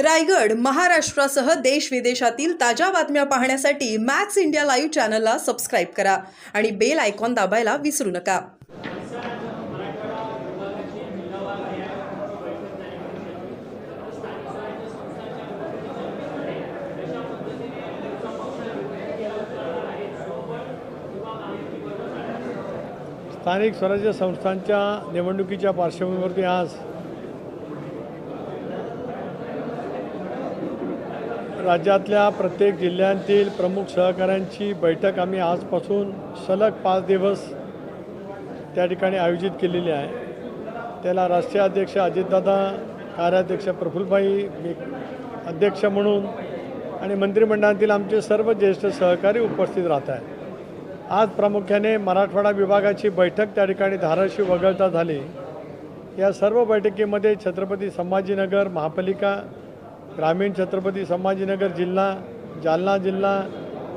रायगड महाराष्ट्रासह देश विदेशातील ताज्या बातम्या पाहण्यासाठी मॅक्स इंडिया लाईव्ह चॅनलला सबस्क्राईब करा आणि बेल आयकॉन दाबायला विसरू नका. स्थानिक स्वराज्य संस्थांच्या निवडणुकीच्या पार्श्वभूमीवरती आज राज्यातल्या प्रत्येक जिल्ह्यांतील प्रमुख सहकाऱ्यांची बैठक आम्ही आजपासून सलग पाच दिवस त्या ठिकाणी आयोजित केलेली आहे. त्याला राष्ट्रीय अध्यक्ष अजितदादा कार्याध्यक्ष प्रफुल्लभाई मी अध्यक्ष म्हणून आणि मंत्रिमंडळातील आमचे सर्व ज्येष्ठ सहकारी उपस्थित राहत आहेत. आज प्रामुख्याने मराठवाडा विभागाची बैठक त्या ठिकाणी धाराशिव वगळता झाली. या सर्व बैठकीमध्ये छत्रपती संभाजीनगर महापालिका ग्रामीण छत्रपती संभाजीनगर जिल्हा जालना जिल्हा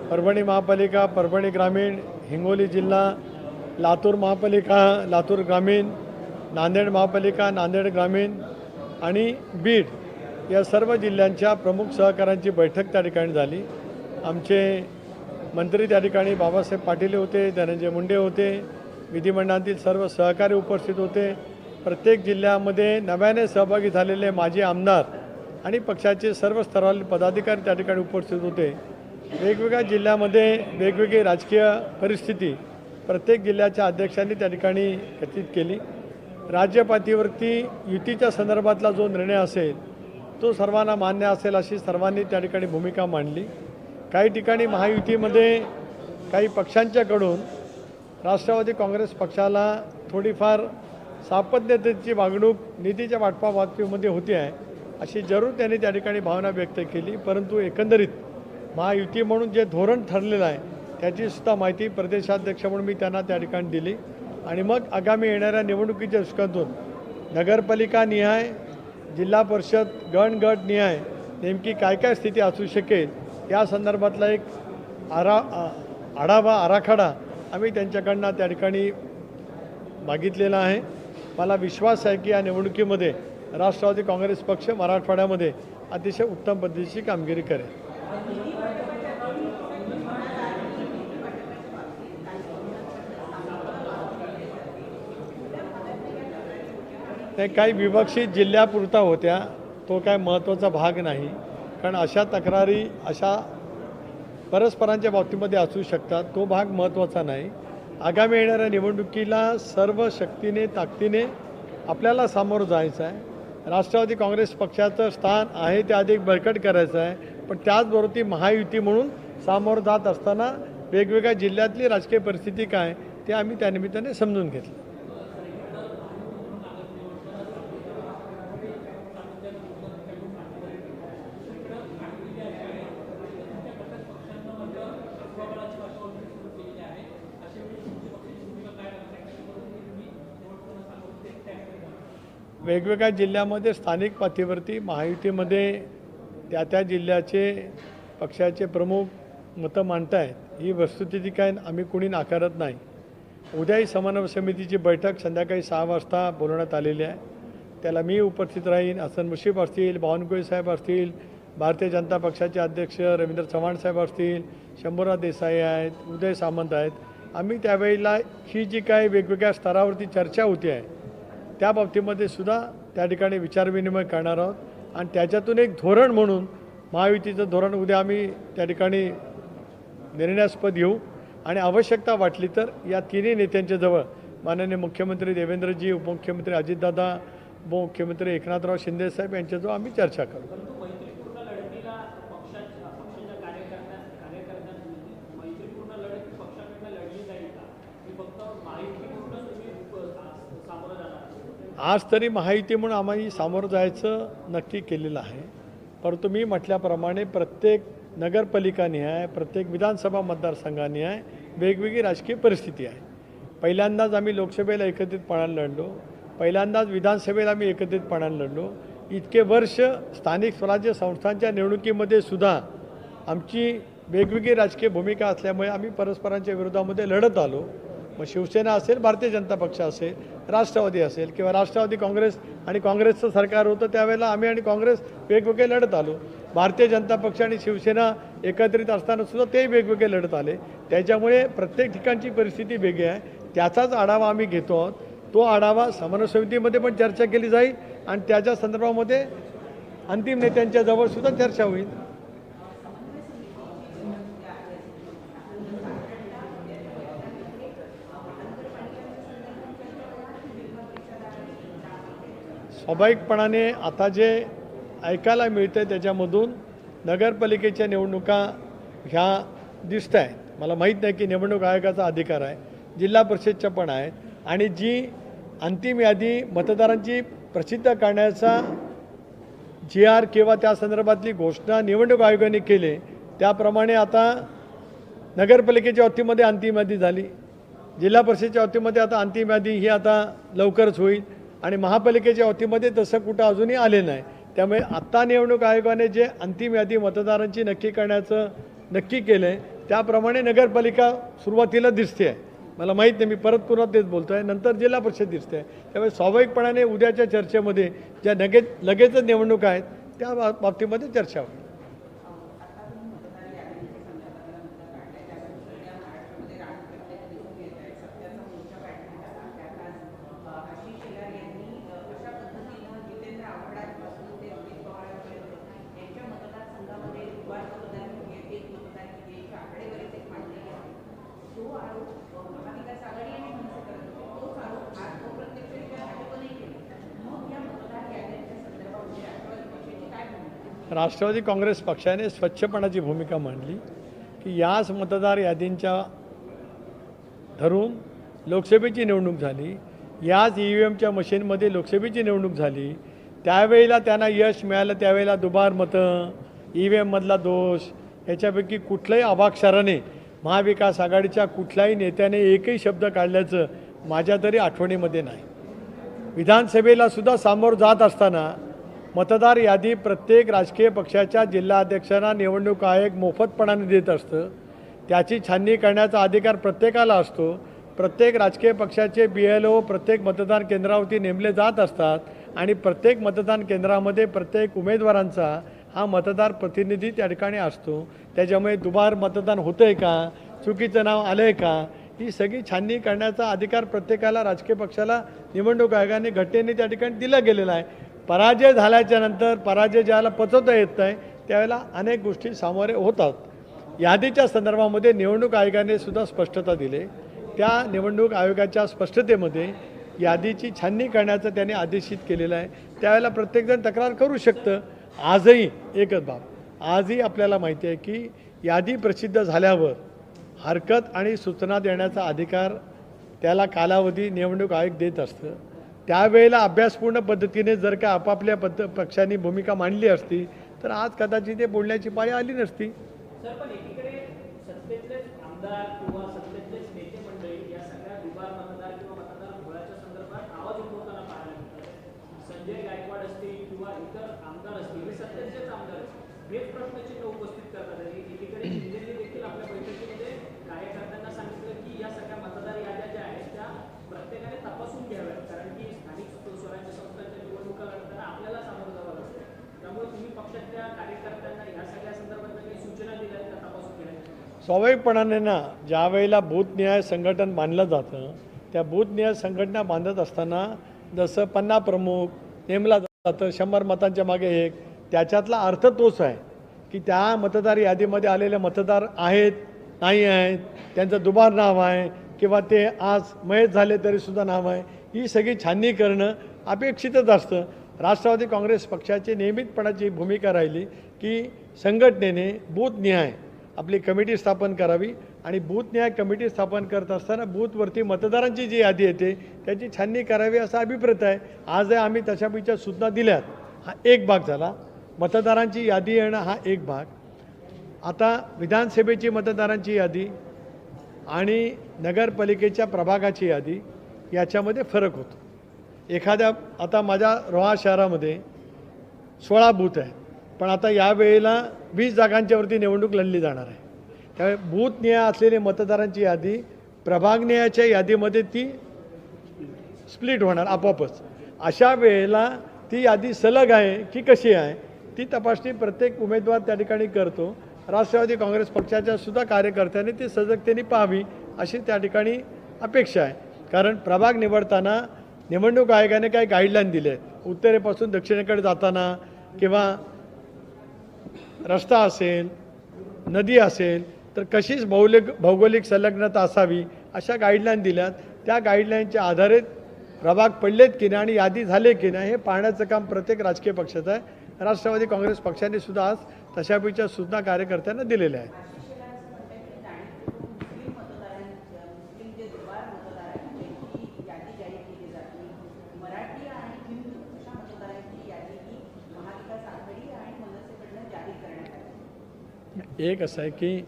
परभणी महापालिका परभणी ग्रामीण हिंगोली जिल्हा लातूर महापालिका लातूर ग्रामीण नांदेड महापालिका नांदेड ग्रामीण आणि बीड या सर्व जिल्ह्यांच्या प्रमुख सहकाऱ्यांची बैठक त्या ठिकाणी झाली. आमचे मंत्री त्या ठिकाणी बाबासाहेब पाटील होते धनंजय मुंडे होते विधिमंडळातील सर्व सहकारी उपस्थित होते. प्रत्येक जिल्ह्यामध्ये नव्याने सहभागी झालेले माजी आमदार आणि पक्षाचे सर्व स्तरावरील पदाधिकारी त्या ठिकाणी उपस्थित होते. वेगवेगळ्या जिल्ह्यामध्ये वेगवेगळी राजकीय परिस्थिती प्रत्येक जिल्ह्याच्या अध्यक्षांनी त्या ठिकाणी कथित केली. राज्यपातळीवरती युतीच्या संदर्भातला जो निर्णय असेल तो सर्वांना मान्य असेल अशी सर्वांनी त्या ठिकाणी भूमिका मांडली. काही ठिकाणी महायुतीमध्ये काही पक्षांच्याकडून राष्ट्रवादी काँग्रेस पक्षाला थोडीफार सापत्नतेची वागणूक निधीच्या वाटपाबाबतीमध्ये होती आहे. अशी जरूर त्यांनी त्या ठिकाणी भावना व्यक्त केली परंतु एकंदरीत महायुती म्हणून जे धोरण ठरलेलं आहे त्याची सुद्धा माहिती प्रदेशाध्यक्ष म्हणून मी त्यांना त्या ठिकाणी दिली. आणि मग आगामी येणाऱ्या निवडणुकीच्या दृष्टिकोनातून नगरपालिका निहाय जिल्हा परिषद गण गट निहाय नेमकी काय काय स्थिती असू शकेल या संदर्भातला एक आरा आढावा आराखडा आम्ही त्यांच्याकडनं त्या ठिकाणी मागितलेला आहे. मला विश्वास आहे की या निवडणुकीमध्ये राष्ट्रवादी काँग्रेस पक्ष मराठवाड्यामध्ये अतिशय उत्तम पद्धतीची कामगिरी करेल. ते काही विवक्षित जिल्ह्यापुरता होत्या तो काय महत्त्वाचा भाग नाही. कारण अशा तक्रारी अशा परस्परांच्या बाबतीमध्ये असू शकतात तो भाग महत्त्वाचा नाही. आगामी येणाऱ्या निवडणुकीला सर्व शक्तीने ताकदीने आपल्याला सामोरं जायचं आहे. राष्ट्रवादी काँग्रेस पक्षाचं स्थान आहे ते अधिक बळकट करायचं आहे. पण त्याचबरोबर ती महायुती म्हणून सामोरं जात असताना वेगवेगळ्या जिल्ह्यातली राजकीय परिस्थिती काय ते आम्ही त्यानिमित्ताने समजून घेतलं. वेगवेगळ्या जिल्ह्यामध्ये स्थानिक पातळीवरती महायुतीमध्ये त्या त्या जिल्ह्याचे पक्षाचे प्रमुख मतं मांडत आहेत ही वस्तुस्थिती काय आम्ही कुणी नाकारत नाही. उद्याही समन्वय समितीची बैठक संध्याकाळी सहा वाजता बोलवण्यात आलेली आहे. त्याला मी उपस्थित राहीन. हसन मुशीफ असतील बावनकुळे साहेब असतील भारतीय जनता पक्षाचे अध्यक्ष रवींद्र चव्हाण साहेब असतील शंभूराज देसाई आहेत उदय सामंत आहेत. आम्ही त्यावेळेला ही जी काय वेगवेगळ्या स्तरावरती चर्चा होती आहे त्या बाबतीमध्ये सुद्धा त्या ठिकाणी विचारविनिमय करणार आहोत. आणि त्याच्यातून एक धोरण म्हणून महायुतीचं धोरण उद्या आम्ही त्या ठिकाणी निर्णयास्पद घेऊ. आणि आवश्यकता वाटली तर या तिन्ही नेत्यांच्या जवळ माननीय मुख्यमंत्री देवेंद्रजी उपमुख्यमंत्री अजितदादा उपमुख्यमंत्री एकनाथराव शिंदेसाहेब यांच्याजवळ आम्ही चर्चा करू परंतु मैत्रीपूर्ण लढतीला पक्षाच्या पक्षाच्या कार्यकर्त्या कार्यकर्त्यांनी मैत्रीपूर्ण लढत ही पक्षाकडनं लढली जाईल का ही फक्त महायुतीकडूनच तुम्ही उप- आ- सामोरं जाणार आज तरी महायुती म्हणून आम्ही सामोरं जायचं नक्की केलेलं आहे. परंतु मी म्हटल्याप्रमाणे प्रत्येक नगरपालिकानिहाय प्रत्येक विधानसभा मतदारसंघानिहाय वेगवेगळी राजकीय परिस्थिती आहे. पहिल्यांदाच आम्ही लोकसभेला एकत्रितपणाने लढलो. पहिल्यांदाच विधानसभेला आम्ही एकत्रितपणाने लढलो. इतके वर्ष स्थानिक स्वराज्य संस्थांच्या निवडणुकीमध्ये सुद्धा आमची वेगवेगळी राजकीय भूमिका असल्यामुळे आम्ही परस्परांच्या विरोधामध्ये लढत आलो. मग शिवसेना असेल भारतीय जनता पक्ष असेल राष्ट्रवादी असेल किंवा राष्ट्रवादी काँग्रेस आणि काँग्रेसचं सरकार होतं त्यावेळेला आम्ही आणि काँग्रेस वेगवेगळे लढत आलो. भारतीय जनता पक्ष आणि शिवसेना एकत्रित असताना सुद्धा ते वेगवेगळे लढत आले. त्याच्यामुळे प्रत्येक ठिकाणची परिस्थिती वेगळी आहे. त्याचाच आढावा आम्ही घेतो आहोत. तो आढावा समन्वय समितीमध्ये पण चर्चा केली जाईल आणि त्याच्या संदर्भामध्ये अंतिम नेत्यांच्या जवळ सुद्धा चर्चा होईल. स्वाभाविकपणाने आता जे ऐकायला मिळतं त्याच्यामधून नगरपालिकेच्या निवडणुका ह्या दिसत आहेत. मला माहीत नाही की निवडणूक आयोगाचा अधिकार आहे जिल्हा परिषदच्या पण आहेत आणि जी अंतिम यादी मतदारांची प्रसिद्ध करण्याचा जी आर किंवा त्या संदर्भातली घोषणा निवडणूक आयोगाने केली त्याप्रमाणे आता नगरपालिकेच्या वतीमध्ये अंतिम यादी झाली. जिल्हा परिषदेच्या वतीमध्ये आता अंतिम यादी ही आता लवकरच होईल. आणि महापालिकेच्या वतीमध्ये तसं कुठं अजूनही आले नाही. त्यामुळे आत्ता निवडणूक आयोगाने जे अंतिम यादी मतदारांची नक्की करण्याचं नक्की केलं आहे त्याप्रमाणे नगरपालिका सुरुवातीला दिसते. आहे मला माहीत नाही मी परत पुन्हा तेच बोलतो आहे नंतर जिल्हा परिषद दिसते. आहे त्यामुळे स्वाभाविकपणाने उद्याच्या चर्चेमध्ये ज्या लगेच लगेचच निवडणूक आहेत त्या बा- बाबतीमध्ये चर्चा होईल. राष्ट्रवादी काँग्रेस पक्षाने स्वच्छपणाची भूमिका मांडली की याच मतदार यादींच्या धरून लोकसभेची निवडणूक झाली याच ई व्ही एमच्या मशीनमध्ये लोकसभेची निवडणूक झाली त्यावेळेला त्यांना यश मिळालं त्यावेळेला दुबार मतं ई व्ही एममधला दोष याच्यापैकी कुठल्याही अभाक्षराने महाविकास आघाडीच्या कुठल्याही नेत्याने एकही शब्द काढल्याचं माझ्या तरी आठवणीमध्ये नाही. विधानसभेला सुद्धा सामोरं जात असताना मतदार यादी प्रत्येक राजकीय पक्षाच्या जिल्हाध्यक्षांना निवडणूक आयोग मोफतपणाने देत असतं. त्याची छाननी करण्याचा अधिकार प्रत्येकाला असतो. प्रत्येक राजकीय पक्षाचे बी एल ओ प्रत्येक मतदान केंद्रावरती नेमले जात असतात आणि प्रत्येक मतदान केंद्रामध्ये प्रत्येक उमेदवारांचा हा मतदार प्रतिनिधी त्या ठिकाणी असतो. त्याच्यामुळे दुबार मतदान होतं आहे का? चुकीचं नाव आलं आहे का? ही सगळी छाननी करण्याचा अधिकार प्रत्येकाला राजकीय पक्षाला निवडणूक आयोगाने घटनेने त्या ठिकाणी दिला गेलेला आहे. पराजय झाल्याच्यानंतर पराजय ज्याला पचवता येत नाही त्यावेळेला अनेक गोष्टी सामोरे होतात. यादीच्या संदर्भामध्ये निवडणूक आयोगाने सुद्धा स्पष्टता दिली. त्या निवडणूक आयोगाच्या स्पष्टतेमध्ये यादीची छाननी करण्याचं त्याने आदेशित केलेलं आहे. त्यावेळेला प्रत्येकजण तक्रार करू शकतं. आजही एकच बाब आजही आपल्याला माहिती आहे की यादी प्रसिद्ध झाल्यावर हरकत आणि सूचना देण्याचा अधिकार त्याला कालावधी निवडणूक आयोग देत असतं. त्यावेळेला अभ्यासपूर्ण पद्धतीने जर का आपापल्या पद्ध पक्षांनी भूमिका मांडली असती तर आज कदाचित ते बोलण्याची पाळी आली नसती. या सगळ्या मतदार याद्या ज्या आहेत त्या प्रत्येकाने तपासून घ्याव्या स्वराज्य संस्थांच्या निवडणुका लढताना आपल्याला सामोरं जावं लागतं त्यामुळे तुम्ही पक्षातल्या कार्यकर्त्यांना ह्या सगळ्या संदर्भात काही सूचना दिल्या आहेत का तपासून घेण्याच्या स्वाभाविकपणाने ना ज्या वेळेला बूथनिहाय संघटन बांधलं जातं त्या बूथनिहाय संघटना बांधत असताना जसं पन्ना प्रमुख नेमला जातं शंभर मतांच्या मागे एक त्याच्यातला अर्थ तोच आहे की त्या मतदार यादीमध्ये आलेले मतदार आहेत नाही आहेत त्यांचं दुबार नाव आहे किंवा ते आज मयत झाले तरीसुद्धा नाव आहे ही सगळी छाननी करणं अपेक्षितच असतं. राष्ट्रवादी काँग्रेस पक्षाची नियमितपणाची भूमिका राहिली की संघटनेने बूथनिहाय आपली कमिटी स्थापन करावी आणि बूथनिहाय कमिटी स्थापन करत असताना बूथवरती मतदारांची जी यादी येते त्याची छाननी करावी असा अभिप्रेत आहे. आज आम्ही तशापैकी सूचना दिल्यात. हा एक भाग झाला. मतदारांची यादी येणं हा एक भाग. आता विधानसभेची मतदारांची यादी आणि नगरपालिकेच्या प्रभागाची यादी याच्यामध्ये फरक होतो. एखाद्या आता माझ्या रोहा शहरामध्ये सोळा बूथ आहे पण आता यावेळेला वीस जागांच्यावरती निवडणूक लढली जाणार आहे. त्यामुळे बूथ असलेले मतदारांची यादी प्रभागनिहाच्या यादीमध्ये ती स्प्लिट होणार आपोआपच. अशा वेळेला ती यादी सलग आहे की कशी आहे ती तपासणी प्रत्येक उमेदवार त्या ठिकाणी करतो. राष्ट्रवादी काँग्रेस पक्षाच्या सुद्धा कार्यकर्त्यांनी ती सजगतेने पाहावी अशी त्या ठिकाणी अपेक्षा आहे. कारण प्रभाग निवडताना निवडणूक आयोगाने काही गाईडलाईन दिले आहेत उत्तरेपासून दक्षिणेकडे जाताना किंवा रस्ता असेल नदी असेल तर कशीच भौलिक भौगोलिक संलग्नता असावी अशा गाईडलाईन दिल्यात. त्या गाईडलाईनच्या आधारे प्रभाग पडलेत की नाही आणि यादी झाले की नाही हे पाहण्याचं काम प्रत्येक राजकीय पक्षाचं आहे. राष्ट्रवादी काँग्रेस पक्षाने सुद्धा आज तशापैकीच्या सूचना कार्यकर्त्यांना दिलेल्या आहेत मुस्लिम जे दुबार मतदार आहेत त्यांची यादी जाहीर केली जाते मराठी आणि हिंदू अशा मतदारांची यादी ही महाविकास आघाडी आणि मनसेकडनं जाहीर करण्यात आली एक असं आहे की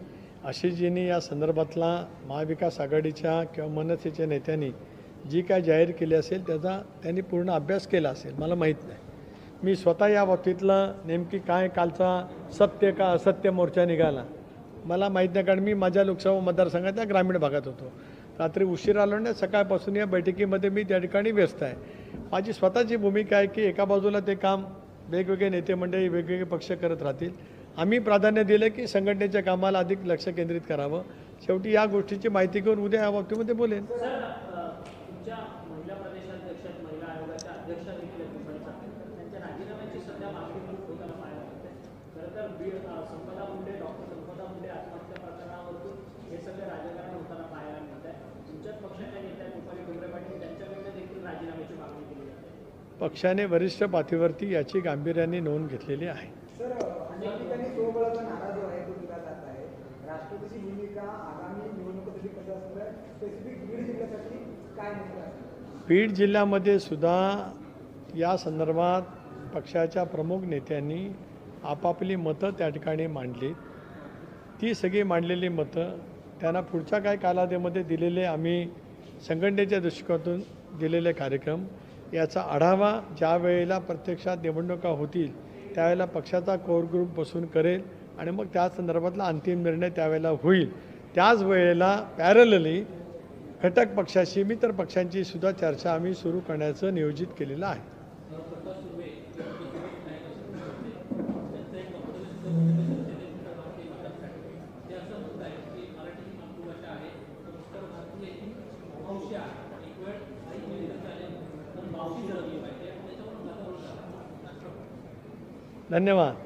आशिषजींनी या संदर्भातला महाविकास आघाडीच्या किंवा मनसेच्या नेत्यांनी जी काय जाहीर केली असेल त्याचा त्यांनी पूर्ण अभ्यास केला असेल मला माहीत नाही. मी स्वतः या बाबतीतलं नेमकी काय कालचा सत्य का असत्य मोर्चा निघाला मला माहीत नाही कारण मी माझ्या लोकसभा मतदारसंघातल्या ग्रामीण भागात होतो. रात्री उशीर आलो नाही सकाळपासून या बैठकीमध्ये मी त्या ठिकाणी व्यस्त आहे. माझी स्वतःची भूमिका आहे की एका बाजूला ते काम वेगवेगळे नेते मंडळी वेगवेगळे पक्ष करत राहतील. आम्ही प्राधान्य दिलं की संघटनेच्या कामाला अधिक लक्ष केंद्रित करावं. शेवटी या गोष्टीची माहिती घेऊन उद्या या बाबतीमध्ये बोलेन. हे पक्षाने वरिष्ठ पातळीवरती याची गांभीर्याने नोंद घेतलेली आहे. सर अनेक ठिकाणी स्वबळाचा नारा जो आहे तो दिला जात आहे. राष्ट्रपतीची भूमिका आगामी निवडणुकीसाठी कसं असणार स्पेसिफिक बीड जिल्ह्यासाठी काय बीड जिल्ह्यामध्ये सुद्धा या संदर्भात पक्षाच्या प्रमुख नेत्यांनी आपापली मतं त्या ठिकाणी मांडलीत. ती सगळी मांडलेली मतं त्यांना पुढच्या काय कालावधीमध्ये दिलेले आम्ही संघटनेच्या दृष्टिकोनातून दिलेले कार्यक्रम. याचा आढावा ज्या वेळेला प्रत्यक्षात निवडणुका होतील त्यावेळेला पक्षाचा कोर ग्रुप बसून करेल आणि मग त्या संदर्भातला अंतिम निर्णय त्यावेळेला होईल. त्याच वेळेला पॅरलली घटक पक्षाशी मित्र पक्षांची सुद्धा चर्चा आम्ही सुरू करण्याचं नियोजित केलेलं आहे. धन्यवाद.